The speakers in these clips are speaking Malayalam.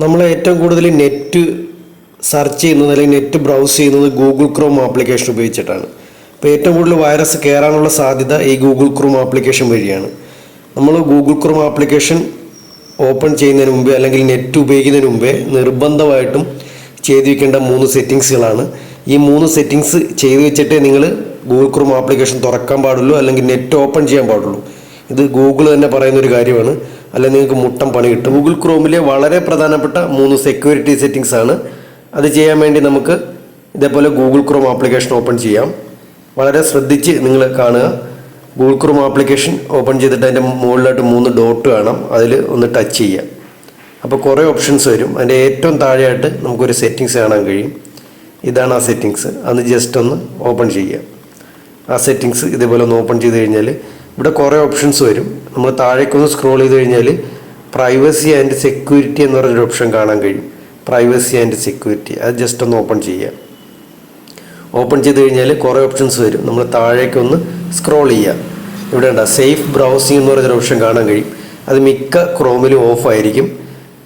നമ്മൾ ഏറ്റവും കൂടുതൽ നെറ്റ് സെർച്ച് ചെയ്യുന്നത് അല്ലെങ്കിൽ നെറ്റ് ബ്രൗസ് ചെയ്യുന്നത് ഗൂഗിൾ ക്രോം ആപ്ലിക്കേഷൻ ഉപയോഗിച്ചിട്ടാണ്. അപ്പോൾ ഏറ്റവും കൂടുതൽ വൈറസ് കയറാനുള്ള സാധ്യത ഈ ഗൂഗിൾ ക്രോം ആപ്ലിക്കേഷൻ വഴിയാണ്. നമ്മൾ ഗൂഗിൾ ക്രോം ആപ്ലിക്കേഷൻ ഓപ്പൺ ചെയ്യുന്നതിന് മുമ്പേ അല്ലെങ്കിൽ നെറ്റ് ഉപയോഗിക്കുന്നതിന് മുമ്പേ നിർബന്ധമായിട്ടും ചെയ്തു വെക്കേണ്ട മൂന്ന് സെറ്റിങ്സുകളാണ്. ഈ മൂന്ന് സെറ്റിങ്സ് ചെയ്തു വെച്ചിട്ടേ നിങ്ങൾ ഗൂഗിൾ ക്രോം ആപ്ലിക്കേഷൻ തുറക്കാൻ പാടുള്ളൂ അല്ലെങ്കിൽ നെറ്റ് ഓപ്പൺ ചെയ്യാൻ പാടുള്ളൂ. ഇത് ഗൂഗിൾ തന്നെ പറയുന്ന ഒരു കാര്യമാണ്. അല്ലെങ്കിൽ നിങ്ങൾക്ക് മുട്ടം പണി കിട്ടും ഗൂഗിൾ ക്രോമിലെ വളരെ പ്രധാനപ്പെട്ട മൂന്ന് സെക്യൂരിറ്റി സെറ്റിങ്സ് ആണ്. അത് ചെയ്യാൻ വേണ്ടി നമുക്ക് ഇതേപോലെ ഗൂഗിൾ ക്രോം ആപ്ലിക്കേഷൻ ഓപ്പൺ ചെയ്യാം. വളരെ ശ്രദ്ധിച്ച് നിങ്ങൾ കാണുക. ഗൂഗിൾ ക്രോം ആപ്ലിക്കേഷൻ ഓപ്പൺ ചെയ്തിട്ട് അതിന്റെ മുകളിലായിട്ട് മൂന്ന് ഡോട്ട് കാണാം. അതിൽ ഒന്ന് ടച്ച് ചെയ്യാം അപ്പോൾ കുറേ ഓപ്ഷൻസ് വരും. അതിന്റെ ഏറ്റവും താഴെയായിട്ട് നമുക്കൊരു സെറ്റിങ്സ് കാണാൻ കഴിയും. ഇതാണ് ആ സെറ്റിങ്സ് അത് ജസ്റ്റ് ഒന്ന് ഓപ്പൺ ചെയ്യുക. ആ സെറ്റിങ്സ് ഇതേപോലെ ഒന്ന് ഓപ്പൺ ചെയ്ത് കഴിഞ്ഞാൽ ഇവിടെ കുറേ ഓപ്ഷൻസ് വരും. നമ്മൾ താഴേക്കൊന്ന് സ്ക്രോൾ ചെയ്ത് കഴിഞ്ഞാൽ പ്രൈവസി ആൻഡ് സെക്യൂരിറ്റി എന്ന് പറഞ്ഞൊരു ഓപ്ഷൻ കാണാൻ കഴിയും. പ്രൈവസി ആൻഡ് സെക്യൂരിറ്റി അത് ജസ്റ്റ് ഒന്ന് ഓപ്പൺ ചെയ്യുക. ഓപ്പൺ ചെയ്ത് കഴിഞ്ഞാൽ കുറേ ഓപ്ഷൻസ് വരും. നമ്മൾ താഴേക്കൊന്ന് സ്ക്രോൾ ചെയ്യുക. ഇവിടെ ഉണ്ടാ സേഫ് ബ്രൗസിംഗ് എന്ന് പറഞ്ഞൊരു ഓപ്ഷൻ കാണാൻ കഴിയും. അത് മിക്ക ക്രോമിലും ഓഫായിരിക്കും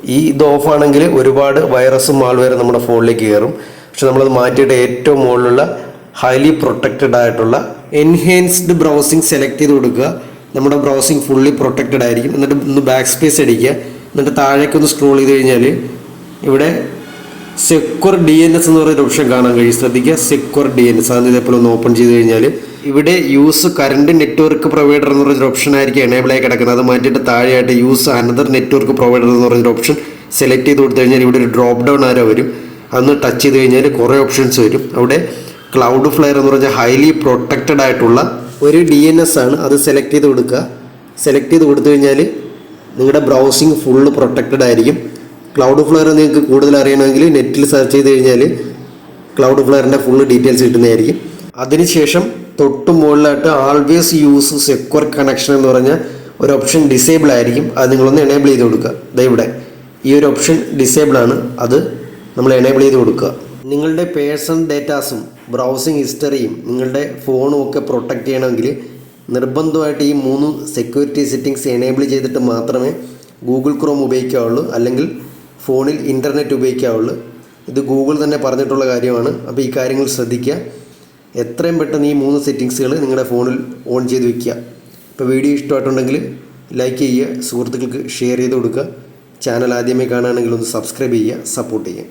ഈ ഇത് ഓഫാണെങ്കിൽ ഒരുപാട് വൈറസും മാൾവെയറും നമ്മുടെ ഫോണിലേക്ക് കയറും. പക്ഷെ നമ്മളത് മാറ്റിയിട്ട് ഏറ്റവും മുകളിലുള്ള ഹൈലി പ്രൊട്ടക്റ്റഡ് ആയിട്ടുള്ള എൻഹാൻസ്ഡ് ബ്രൗസിംഗ് സെലക്ട് ചെയ്ത് കൊടുക്കുക. നമ്മുടെ ബ്രൗസിംഗ് ഫുള്ളി പ്രൊട്ടക്റ്റഡ് ആയിരിക്കും. എന്നിട്ട് ഒന്ന് ബാക്ക് സ്പേസ് അടിക്കുക. എന്നിട്ട് താഴേക്ക് ഒന്ന് സ്ക്രോൾ ചെയ്ത് കഴിഞ്ഞാൽ ഇവിടെ സെക്വർ ഡി എൻ എസ് എന്ന് പറയുന്ന ഓപ്ഷൻ കാണാൻ കഴിയും. ശ്രദ്ധിക്കുക സെക്വർ ഡി എൻ എസ് അത് ഇതേപോലെ ഒന്ന് ഓപ്പൺ ചെയ്ത് കഴിഞ്ഞാൽ ഇവിടെ യൂസ് കറണ്ട് നെറ്റ്വർക്ക് പ്രൊവൈഡർ എന്ന് പറയുന്ന ഓപ്ഷൻ ആയിരിക്കും എനേബിൾ ആയി കിടക്കുന്നത്. അത് മാറ്റിയിട്ട് താഴെയായിട്ട് യൂസ് അനദർ നെറ്റ്വർക്ക് പ്രൊവൈഡർ എന്ന് പറഞ്ഞൊരു ഓപ്ഷൻ സെലക്ട് ചെയ്ത് കൊടുത്തു കഴിഞ്ഞാൽ ഇവിടെ ഒരു ഡ്രോപ്പ് ഡൗൺ ആരോ വരും. അന്ന് ടച്ച് ചെയ്ത് കഴിഞ്ഞാൽ കുറേ ഓപ്ഷൻസ് വരും. അവിടെ ക്ലൗഡ് ഫ്ലെയർ എന്ന് പറഞ്ഞാൽ ഹൈലി പ്രൊട്ടക്റ്റഡ് ആയിട്ടുള്ള ഒരു ഡി എൻ എസ് ആണ് അത് സെലക്ട് ചെയ്ത് കൊടുക്കുക. സെലക്ട് ചെയ്ത് കൊടുത്തു കഴിഞ്ഞാൽ നിങ്ങളുടെ ബ്രൗസിങ് ഫുള്ള് പ്രൊട്ടക്റ്റഡ് ആയിരിക്കും. ക്ലൗഡ് ഫ്ലെയർ നിങ്ങൾക്ക് കൂടുതൽ അറിയണമെങ്കിൽ നെറ്റിൽ സെർച്ച് ചെയ്ത് കഴിഞ്ഞാൽ ക്ലൗഡ് ഫ്ലെയറിന്റെ ഫുള്ള് ഡീറ്റെയിൽസ് കിട്ടുന്നതായിരിക്കും. അതിനുശേഷം തൊട്ട് മുകളിലായിട്ട് ആൾവേസ് യൂസ് സെക്വർ കണക്ഷൻ എന്ന് പറഞ്ഞ ഒരു ഓപ്ഷൻ ഡിസേബിൾ ആയിരിക്കും. അത് നിങ്ങളൊന്ന് എനേബിൾ ചെയ്ത് കൊടുക്കുക. ദേ ഇവിടെ ഈ ഒരു ഓപ്ഷൻ ഡിസേബിൾ ആണ്. അത് നമ്മൾ എനേബിൾ ചെയ്ത് കൊടുക്കുക. നിങ്ങളുടെ പേഴ്സണൽ ഡേറ്റാസും ബ്രൗസിംഗ് ഹിസ്റ്ററിയും നിങ്ങളുടെ ഫോണും ഒക്കെ പ്രൊട്ടക്റ്റ് ചെയ്യണമെങ്കിൽ നിർബന്ധമായിട്ട് ഈ മൂന്ന് സെക്യൂരിറ്റി സെറ്റിങ്സ് എനേബിൾ ചെയ്തിട്ട് മാത്രമേ ഗൂഗിൾ ക്രോം ഉപയോഗിക്കാവുള്ളൂ. അല്ലെങ്കിൽ ഫോണിൽ ഇന്റർനെറ്റ് ഉപയോഗിക്കാവുള്ളൂ. ഇത് ഗൂഗിൾ തന്നെ പറഞ്ഞിട്ടുള്ള കാര്യമാണ്. അപ്പോൾ ഈ കാര്യങ്ങൾ ശ്രദ്ധിക്കുക. എത്രയും പെട്ടെന്ന് ഈ മൂന്ന് സെറ്റിങ്സുകൾ നിങ്ങളുടെ ഫോണിൽ ഓൺ ചെയ്ത് വയ്ക്കുക ഇപ്പോൾ വീഡിയോ ഇഷ്ടമായിട്ടുണ്ടെങ്കിൽ ലൈക്ക് ചെയ്യുക. സുഹൃത്തുക്കൾക്ക് ഷെയർ ചെയ്ത് കൊടുക്കുക. ചാനൽ ആദ്യമേ കാണുകയാണെങ്കിൽ ഒന്ന് സബ്സ്ക്രൈബ് ചെയ്യുക. സപ്പോർട്ട് ചെയ്യുക.